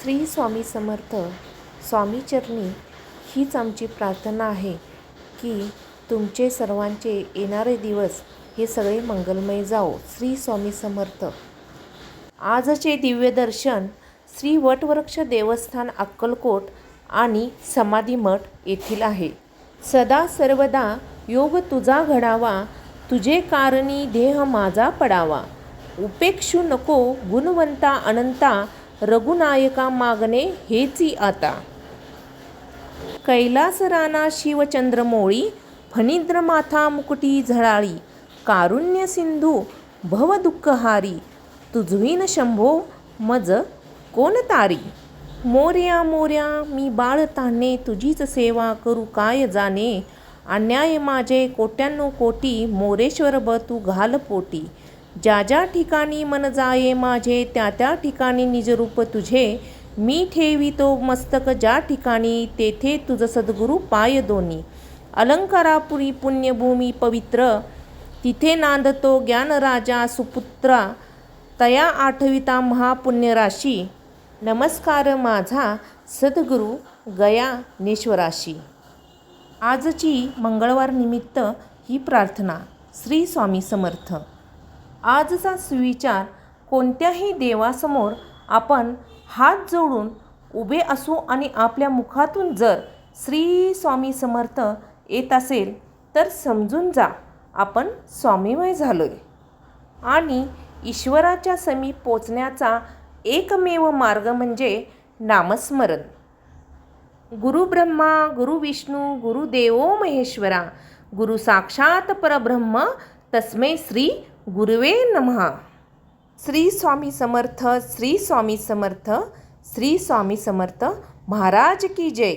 श्री स्वामी समर्थ स्वामी चरणी हीच आमची प्रार्थना आहे की तुमचे सर्वांचे येणारे दिवस हे सगळे मंगलमय जाओ श्री स्वामी समर्थ. आजचे दिव्य दर्शन श्री वटवृक्ष देवस्थान अक्कलकोट आणि समाधी मठ येथील आहे. सदा सर्वदा योग तुझा घडावा तुझे कारणी देह माझा पडावा. उपेक्षू नको गुणवंता अनंता रघुनायका मागणे हेची आता. कैलास राना शिवचंद्रमोळी फणिद्र माथा मुकुटी झळाळी कारुण्य सिंधू भव दुःखहारी तुझवीन शंभो मज कोण तारी? मोर्या मोर्या मी बाळ ताणे तुझीच सेवा करू काय जाणे? अन्याय माझे कोट्याण्णव कोटी मोरेश्वर ब तू घाल पोटी. ज्या ज्या ठिकाणी मन जाये माझे त्या त्या ठिकाणी निजरूप तुझे. मी ठेवितो मस्तक ज्या ठिकाणी तेथे तुझ सद्गुरू पाय दोन्ही. अलंकारापुरी पुण्यभूमी पवित्र तिथे नांदतो ज्ञानराजा सुपुत्रा तया आठविता महापुण्यराशी. नमस्कार माझा सद्गुरू गया नेश्वराशी. आजची मंगळवार निमित्त ही प्रार्थना श्री स्वामी समर्थ. आजचा सुविचार कोणत्याही देवासमोर आपण हात जोडून उभे असू आणि आपल्या मुखातून जर श्री स्वामी समर्थ येत असेल तर समजून जा आपण स्वामीमय झालो आहे आणि ईश्वराच्या समीप पोचण्याचा एकमेव मार्ग म्हणजे नामस्मरण. गुरु ब्रह्मा गुरु विष्णू गुरु देवो महेश्वरा गुरु साक्षात परब्रह्म तस्मै श्री गुरुवे नमः। श्री स्वामी समर्थ श्री स्वामी समर्थ श्री स्वामी समर्थ महाराज की जय।